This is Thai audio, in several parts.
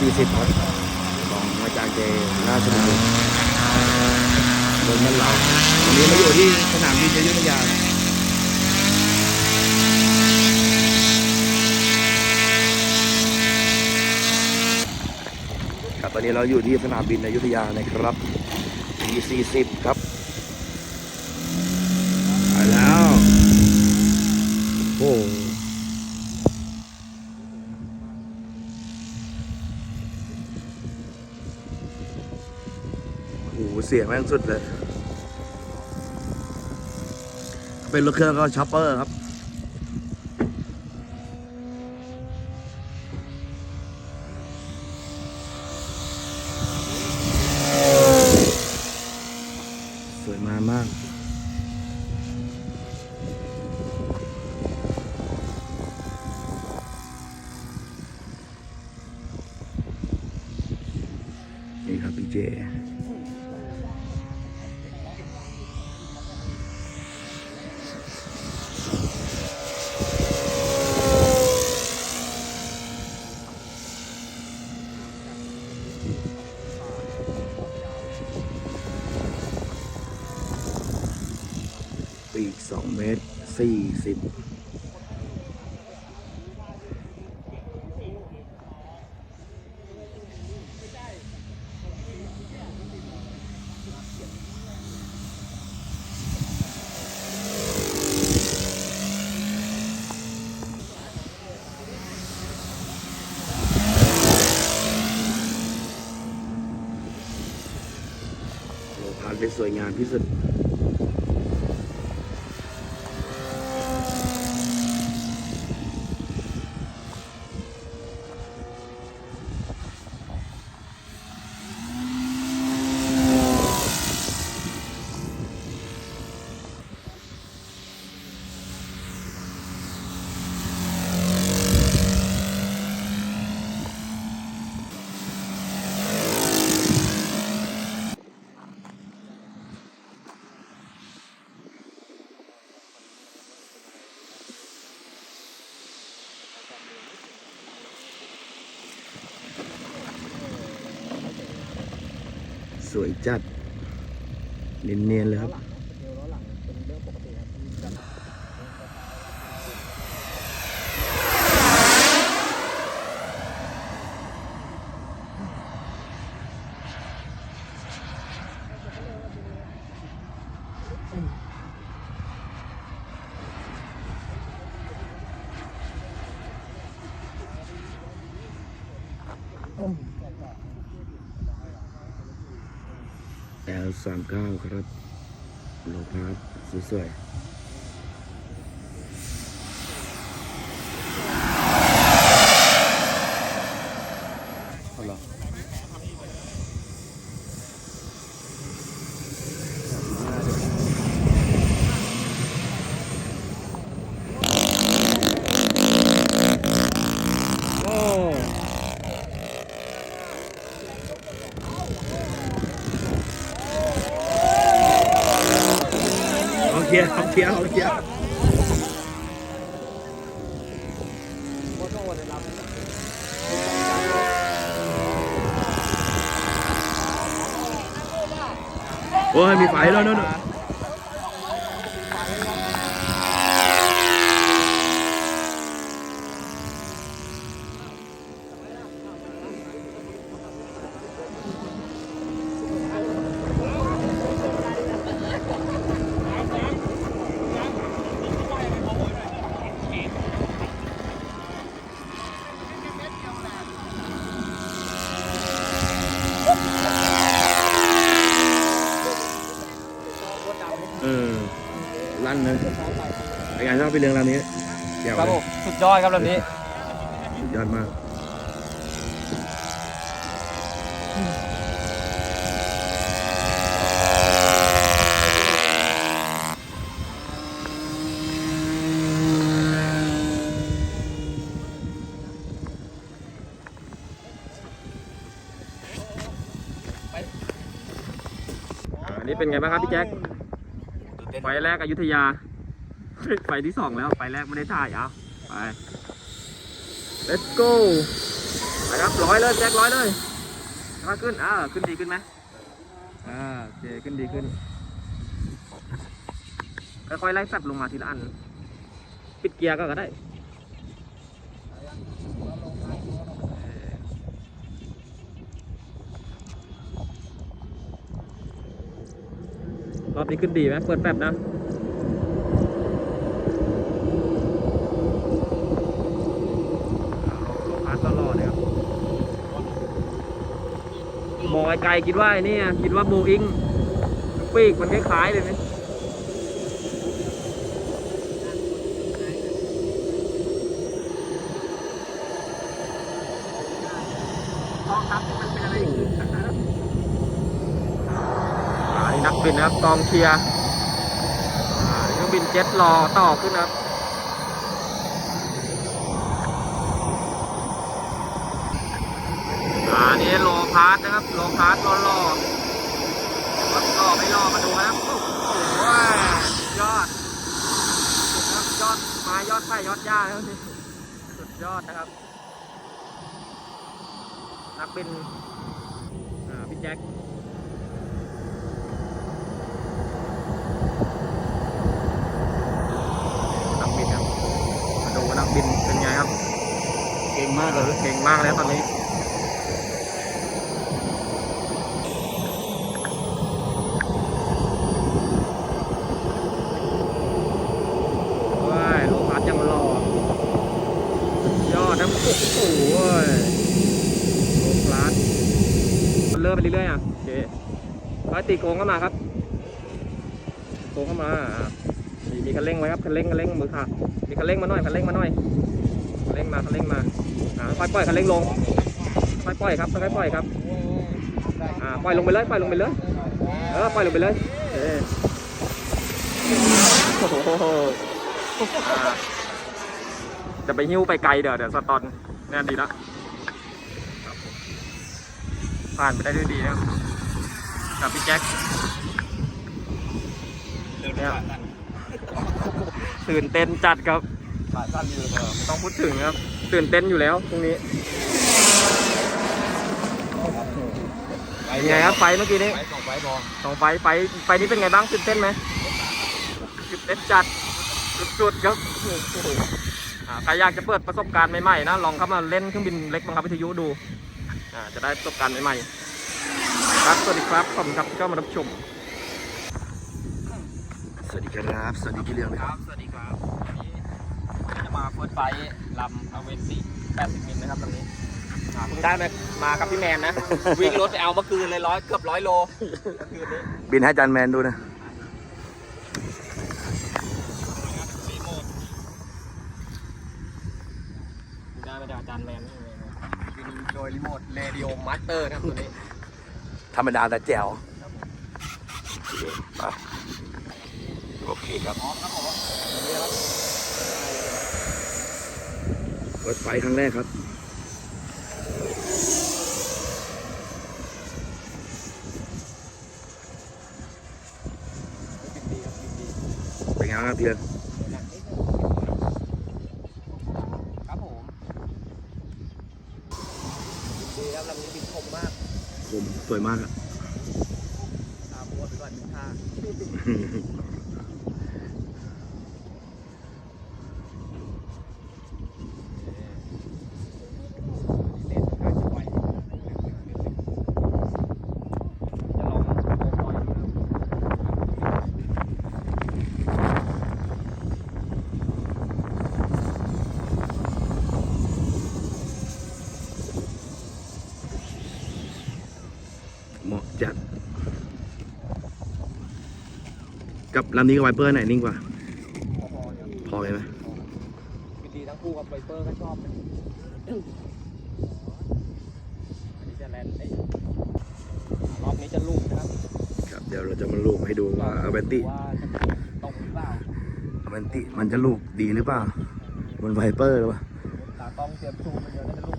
40ครับของอาจารย์เจราชบุรีโดนมันเราวันนี้มาอยู่ที่สนามบินอยุธยาครับตอนนี้เราอยู่ที่สนามบินอยุธยานะครับ T40 ครับไปแล้ว โอ้โหเสียงแม่งสุดเลย เป็นรถเครื่องก็ช็อปเปอร์ครับ สวยมากมาก นี่ครับพี่เจ ปีกสองเมตรสี่สิบโลพานเป็น สวยงามที่สุด สวยจัดเนียนๆเลยครับ L39 ครับโลพาร์สวยๆเอาเหรอโอ้เอาเคลียร์เอาเคลียร์เอาเคลียร์ โอ้ย มีไฟแล้วนั่นน่ะเออ ลั่นเลย เป็นไงชอบไปเรื่องราวนี้เดี๋ยวครับผมสุดยอดครับลำนี้สุดยอดมากอันนี้เป็นไงบ้างครับพี่แจ็คไฟแรกอยุธยา ไฟที่สองแล้วไฟแรกไม่ได้ถ่ายเอาไป let's go ไปครับร้อยเลยแจ็คร้อยเลยมาขึ้นอ่าขึ้นดีขึ้นไหมอ่าโอเคขึ้นดีขึ้นค่อยๆไล่สับลงมาทีละอัน ปิดเกียร์ก็ก็ได้รอบนี้ขึ้นดีไหมเปิดแป๊บนะ โลพาสตลอดเลยครับ มองไกลๆคิดว่าไอ้นี่คิดว่าโบอิงปีกมันคล้ายๆเลยไหมอ่านี่นักบินนะครับกองเชียร์เครื่องบินเจ็ตรอต่อขึ้นนะครับ อ่านี่โลพาร์ทนะครับ โลพาร์ทรอรอรถรอไม่รอมาดูนะครับโอ้โหยอดยอดมายอดไผ่ยอดหญ้าแล้วนี่สุดยอดนะครับ นักบินอ่าพี่แจ็คนักบินครับมาดูนักบินเป็นไงครับ เก่งมากเลยเก่งมากแล้วตอนนี้ ว้ายโลพัดยังรอยอดทั้งโอ้โหโลพัดมันเริ่มไปเรื่อยๆอะโอเคไป ตีโกงเข้ามาครับโกงเข้ามามีมีคันเร่งไว้ครับคันเร่งคันเร่งมือค่ะมีคันเร่งมาหน่อยคันเร่งมาหน่อยคันเร่งมาคันเร่งมาอ่าค่อยปล่อยคันเร่งลงค่อยปล่อยครับค่อยปล่อยครับอ่าปล่อยลงไปเลยปล่อยลงไปเลยเออปล่อยลงไปเลยโอ้โหจะไปหิ้วไปไกลเดี๋ยวเดี๋ยวสตอนแน่นดีละผมผ่านไปได้ด้วยดีนะครับ กับพี่แจ็คเนี่ยตื่นเต้นจัดครับขาสั้นอยู่เลยไม่ต้องพูดถึงครับ ตื่นเต้นอยู่แล้วพรุ่งนี้เป็นไงครับไฟเมื่อกี้นี้ไฟสองไฟพอสองไฟไฟไฟนี้เป็นไงบ้างตื่นเต้นไหมตื่นเต้นจัดสุดๆครับโอ้โหอ่าใครอยากจะเปิดประสบการณ์ใหม่ๆนะลองเข้ามาเล่นเครื่องบินเล็กบังคับวิทยุดูอ่าจะได้ประสบการณ์ใหม่ๆ ครับสวัสดีครับขอบคุณครับที่เข้ามารับชม สวัสดีครับ สวัสดีพี่เลี้ยงเลยครับสวัสดีครับวันนี้จะมาเฟิร์สไฟลำอเวนซี่80มิลนะครับตอนนี้อ่าเพิ่งได้มามากับพี่แมนนะ วิ่งรถไปเอาเมื่อคืนเลยร้อยเกือบร้อยโลเมื่อคืนนี้บินให้อาจันแมนดูนะ รีโมทได้มาจากอาจารย์แมนนี่เองวินโดยรีโมทเรดิโอมาสเตอร์ครับตัวนี้ ธรรมดาแต่แจ๋วโอเคครับเปิดไฟครั้งแรกครับเป็นไงบ้างครับเพี่เลี้ยง ครับผมดีครับลำนี้บินคมมาก ผมสวยมากอะ ตาบวดไปก่อนท่าเล่นค่าสวยจะลองโปรยดูนะ เหมาะจัด กับ ลำนี้กับไวเปอร์ไหนนิ่งกว่าพอๆครับพอไหมไหมดีทั้งคู่กับไวเปอร์ก็ชอบนะอันนี้จะแลนด์รอบนี้จะลูกนะครับ ครับ เดี๋ยวเราจะมาลูกให้ดูว่าอเวนติตรงหรือเปล่าอเวนติมันจะลูกดีหรือเปล่าบนไวเปอร์หรือเปล่าตากล้องเตรียมซูมมันเดียวน่าจะลูก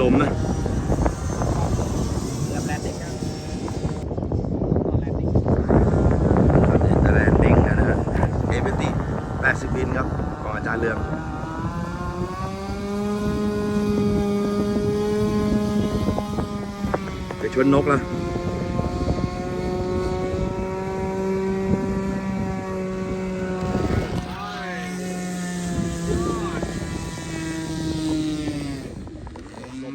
ลมนะ เริ่มแลนดิ้งแล้วแลนดิ้ง ตอนนี้จะแลนดิ้งแล้วนะฮะเอเบติ80บินครับของอาจารย์เรืองเดี๋ยวชวนนกละ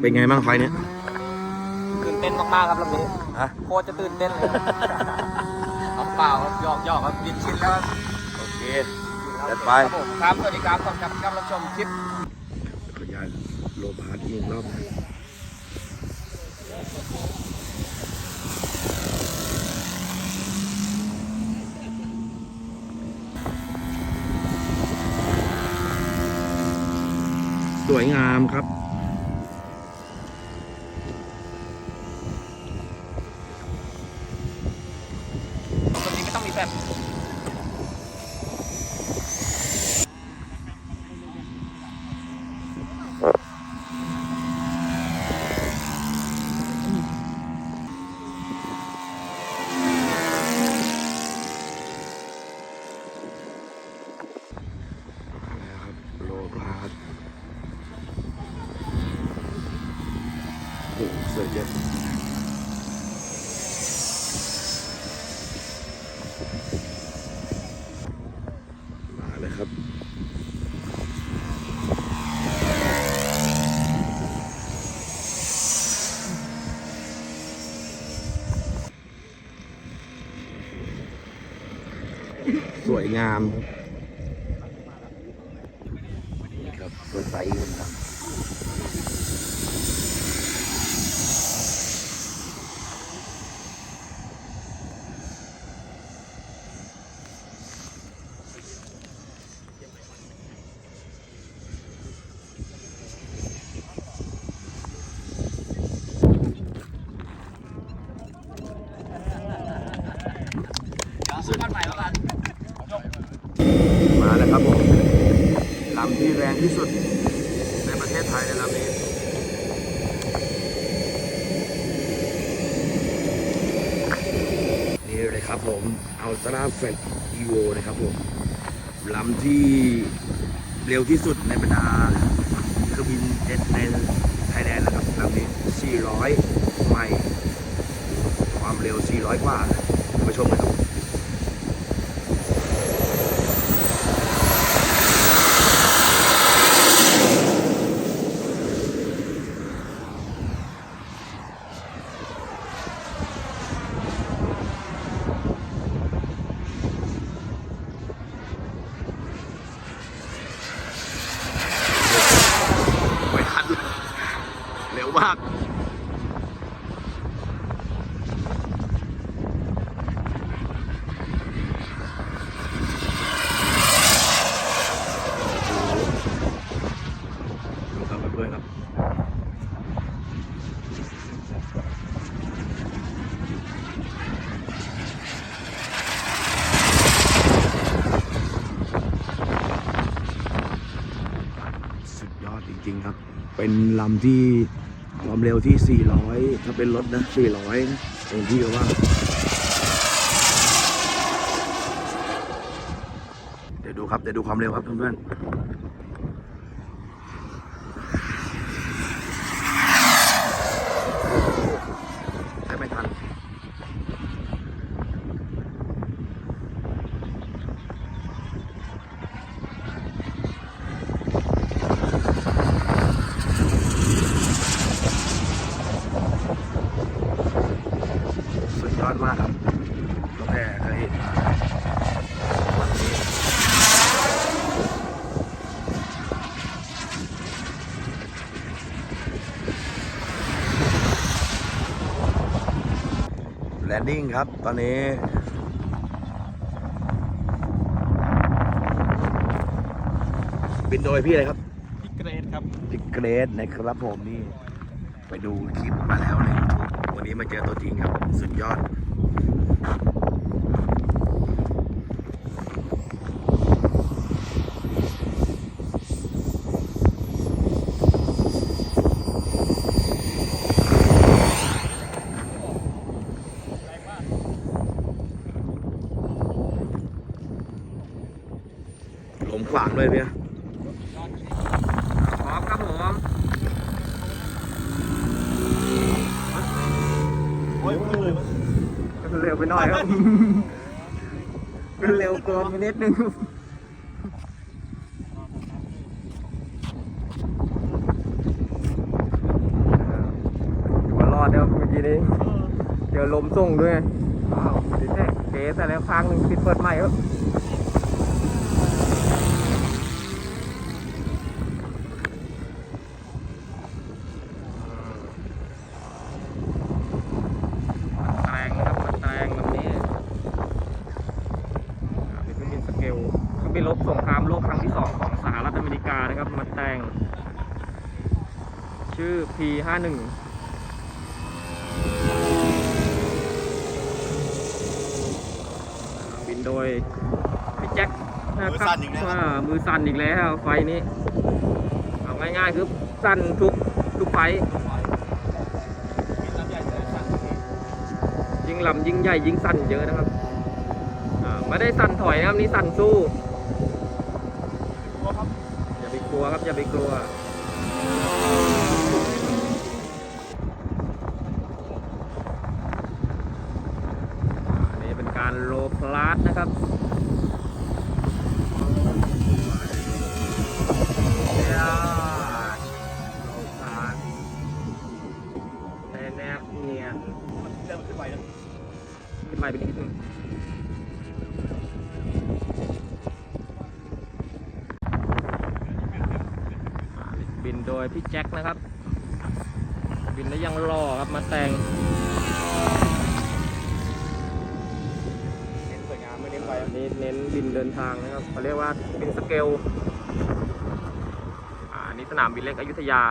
เป็น ไงบ้างไฟล์เนี้ยตื่นเต้นมากๆครับลำนี้ฮะโคตรจะตื่นเต้นเลยเอาเปล่าครับหยอกหยอกครับบินชินแล้วครับโอเคจัดไปครับผมครับสวัสดีครับขอบคุณครับที่รับชมคลิปขออนุญาตโลพาร์ทอีกหนึ่งรอบนะสวยงามครับ ตรงนี้ไม่ต้องมีแบบ นะครั บาร์ทโอ้สวยเยอะมาเลยครับสวยงามครับครับตัวไซส์ครับมาแล้วครับผมลำ ที่สุดในประเทศไทยในลำนี้นี่เลยครับผมอัลตร้าแฟกอีโวนะครับผมลำที่เร็วที่สุดในบรรดาเครื่องบินเจ็ตในไทยแลนด์นะครับลำนี้ 400 ไมล์ความเร็ว 400 กว่ามาชมกันครับ ไม่ทันเร็วมาก ดูครับเพื่อนๆครับ สุดยอดจริงๆครับ เป็นลำที่ความเร็วที่ 400 ถ้าเป็นรถนะ 400นะตรงที่ว่า เดี๋ยวดูครับ เดี๋ยวดูความเร็วครับเพื่อนๆให้ไม่ทัน สุดยอดมากครับตั้งแต่เคยเห็นมาวันนี้แล นดิ้งครับ ตอนนี้บินโดยพี่อะไรครับพิกเกรดครับพี่เกรดนะครับผมนี่ ไปดูคลิปมาแล้วใน YouTube วันนี้มาเจอตัวจริงครับ สุดยอด เลยเนี่ยพร้อมครับผมโอ้ยมือเลยเร็วไปหน่อยครับเร็วเกินไปนิดนึงถือว่ารอดนะครับเมื่อกี้นี้ เจอลมส่งด้วยว้าวติดแน่เก๋แต่แล้วค้างหนึ่งปิดเปิดใหม่ครับแตงครับมาแตงแบบนี้อ่าเป็นเครื่องบินสเกลเครื่องบินรบสงครามโลกครั้งที่สองของสหรัฐอเมริกานะครับมาแตง ชื่อ P51 บินโดยพี่แจ็คนะครับอ่ามือสั่นอีกแล้วไฟนี้ เอาง่ายๆคือสั่นทุกทุกไฟยิ่งลำยิ่งใหญ่ยิ่งสั่นเยอะนะครับอ่าไม่ได้สั่นถอยนะครับนี่สั่นสู้ อย่าไปกลัวครับอย่าไปกลัว ยพี่แจ็คนะครับ บินแล้วยังรอครับมาแต่งเห็นสวยงามไม่เน้นไปอันนี้เน้นบินเดินทางนะครับเขาเรียกว่าบินสเกลอ่าอันนี้สนามบินเล็กอยุธยา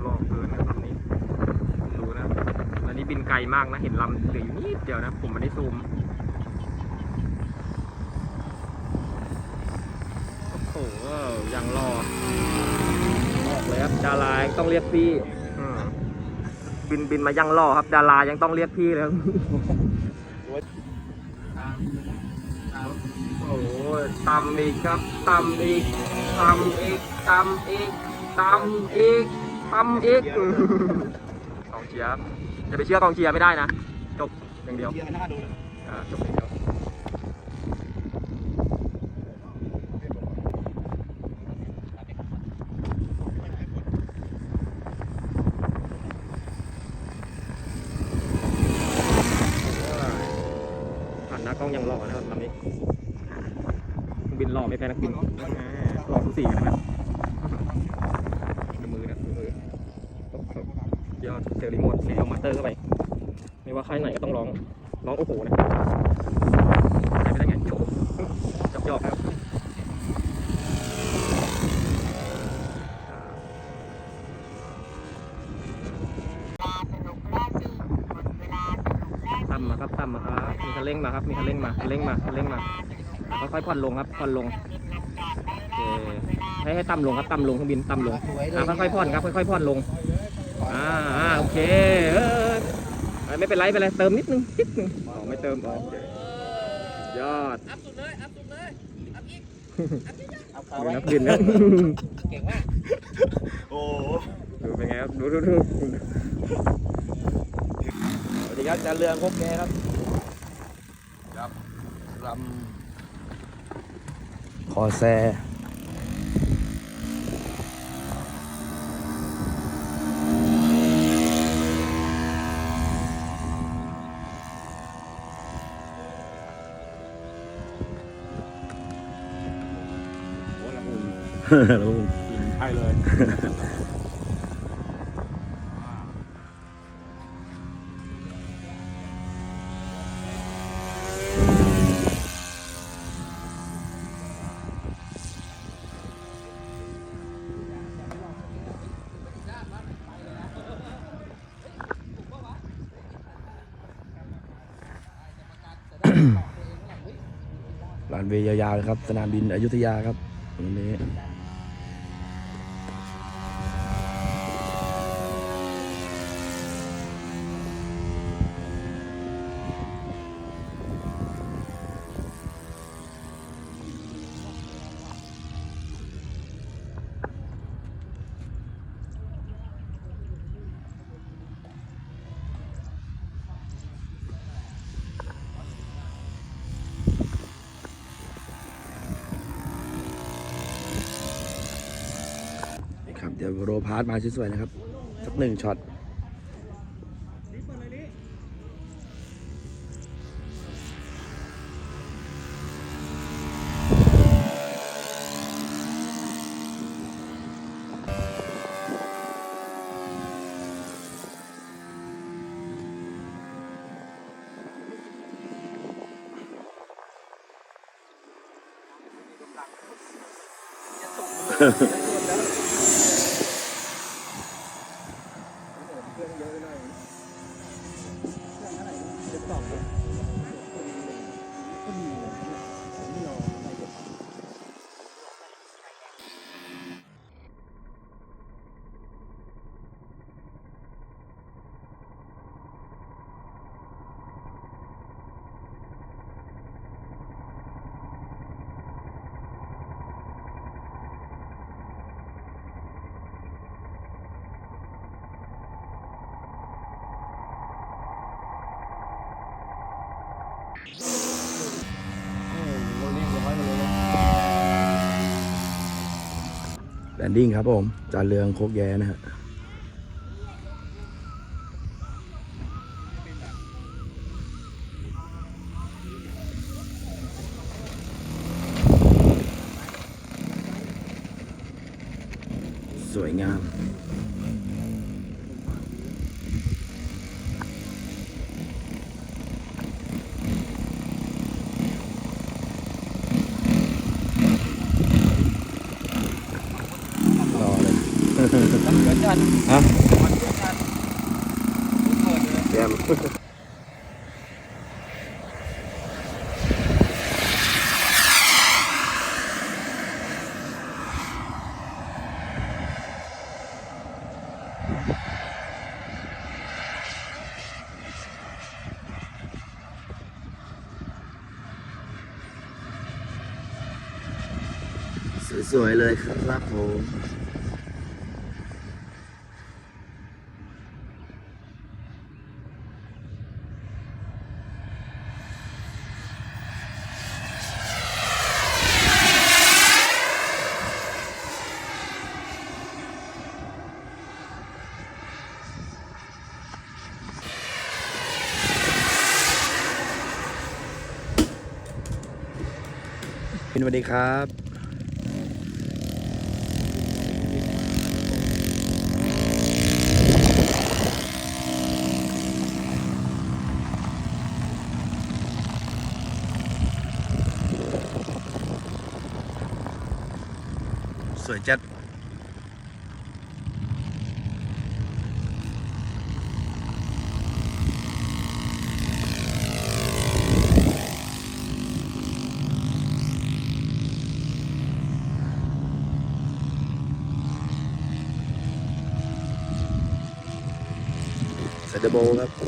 โลกเกินนะครับนี่ดูนะอันนี้บินไกลมากนะ เห็นลำเหลืออยู่นิดเดียวนะ ผมไม่ได้ซูม โอ้โห ยังรอออกเลยครับดารายังต้องเรียกพี่อืมบินบินมายังรอครับ ดารายังต้องเรียกพี่เลยครับ โอ้โหตำอีกครับตำอีกตำอีกตำอีกตำอีกตำอีกกองเชียร์ครับอย่าไปเชื่อกองเชียร์ไม่ได้นะ จบอย่างเดียวเยี่ยมหน้าดูเลย อ่าจบอย่างเดียวผ่านหน้ากล้องยังหล่อนะครับลำนี้บินหล่อไม่แพ้นักบินอ่าหล่อทุกสีนะครับดูมือนะดูมือโอ้โหยอดเซลรีโมทเซลมาสเตอร์เข้าไป ไม่ว่าค่ายไหนก็ต้องร้อง ร้องโอ้โหนะใช้ไม่ได้ไงโชว์จับยอกครับต่ำมาครับต่ำมาครับมีคันเร่งมาครับมีคันเร่งมาคันเร่งมาคันเร่งมาค่อยๆผ่อนลงครับผ่อนลงโอเคให้ให้ต่ำลงครับต่ำลงเครื่องบินต่ำลงอ่าค่อยๆผ่อนครับค่อยๆผ่อนลงอ่าอ่าโอเคเออเออไม่เป็นไรไม่เป็นไรเติมนิดนึงนิดนึงอ๋อไม่เติมอ๋อโอเคยอดเอาดูขาไว้นักบินนะเก่งมากโอ้โหดูเป็นไงครับดูดูดูสวัส ดีครับอาจารย์เรืองพบแกครับ ครับลำคอแซแล้วใช่เลย ย์ยาวๆเลยครับ สนามบินอยุธยาครับวันนี้ ครับ เดี๋ยวโรพาร์ทมาสวยๆนะครับสักหนึ่งช็อตแลนดิ้ง ครับผมจานเรืองโคกแย้นะฮะสวยงาม รอเลย น้ำเหลือจัน ฮะ มันเหลือจันเปิดเลย แยม สวยๆเลยครับผมสวัสดีครับ สวยจัดเซเดโบครับ